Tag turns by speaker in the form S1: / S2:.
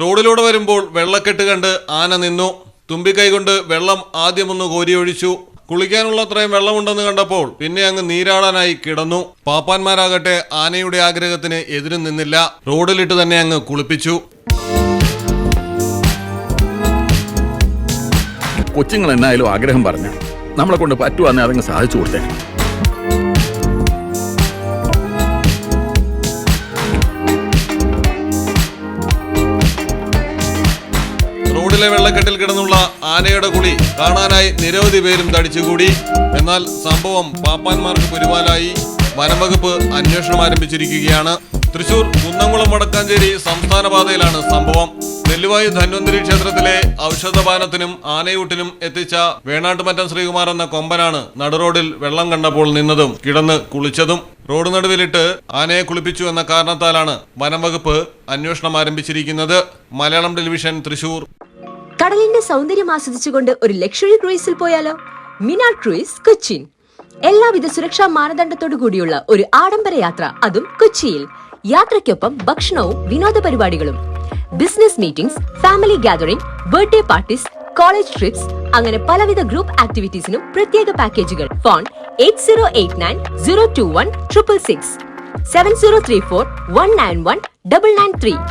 S1: റോഡിലൂടെ വരുമ്പോൾ വെള്ളക്കെട്ട് കണ്ട് ആന നിന്നു. തുമ്പിക്കൈ കൊണ്ട് വെള്ളം ആദ്യമൊന്ന് കോരിയൊഴിച്ചു. കുളിക്കാനുള്ള അത്രയും വെള്ളമുണ്ടെന്ന് കണ്ടപ്പോൾ പിന്നെ അങ്ങ് നീരാടാനായി കിടന്നു. പാപ്പാന്മാരാകട്ടെ ആനയുടെ ആഗ്രഹത്തിന് എതിരും നിന്നില്ല. റോഡിലിട്ട് തന്നെ അങ്ങ് കുളിപ്പിച്ചു.
S2: കൊച്ചുങ്ങൾ എന്നായാലും ആഗ്രഹം പറഞ്ഞ. നമ്മളെ കൊണ്ട് പറ്റുവാന്നെ അതങ്ങ് സാധിച്ചു കൊടുത്തേ
S1: റോഡിലെ വെള്ളക്കെട്ടിൽ കിടന്നുള്ള ആനയുടെ കുളി കാണാനായി നിരവധി പേരും തടിച്ചുകൂടി. എന്നാൽ സംഭവം പാപ്പാന്മാർക്ക് പുരിവാലായി വനംവകുപ്പ് അന്വേഷണം ആരംഭിച്ചിരിക്കുകയാണ്. തൃശൂർ കുന്നംകുളം വടക്കാഞ്ചേരി സംസ്ഥാന പാതയിലാണ് സംഭവം. നെല്ലുവായു ധന്വന്തരി ക്ഷേത്രത്തിലെ ഔഷധപാനത്തിനും ആനയൂട്ടിനും എത്തിച്ച വേണാട്ടുമറ്റം ശ്രീകുമാർ എന്ന കൊമ്പനാണ് നടുറോഡിൽ വെള്ളം കണ്ടപ്പോൾ നിന്നതും കിടന്ന് കുളിച്ചതും. റോഡ് നടുവിലിട്ട് ആനയെ കുളിപ്പിച്ചു എന്ന കാരണത്താലാണ് വനംവകുപ്പ് അന്വേഷണം ആരംഭിച്ചിരിക്കുന്നത്. മലയാളം ടെലിവിഷൻ തൃശൂർ.
S3: കടലിന്റെ സൗന്ദര്യം ആസ്വദിച്ചുകൊണ്ട് ഒരു ലക്ഷറി ക്രൂയിസിൽ പോയാലോ? മിനാർ ക്രൂയിസ് കൊച്ചിൻ. എല്ലാവിധ സുരക്ഷാ മാനദണ്ഡത്തോടു കൂടിയുള്ള ഒരു ആഡംബര യാത്ര അതും കൊച്ചിയിൽ. യാത്രയ്ക്കൊപ്പം ഭക്ഷണവും വിനോദ പരിപാടികളും. Business meetings family gathering birthday parties college trips അങ്ങനെ പലവിധ ഗ്രൂപ്പ് ആക്ടിവിറ്റീസിനും പ്രത്യേക പാക്കേജുകൾ phone eight zero eight nine zero two one triple six seven zero three four one nine one double nine three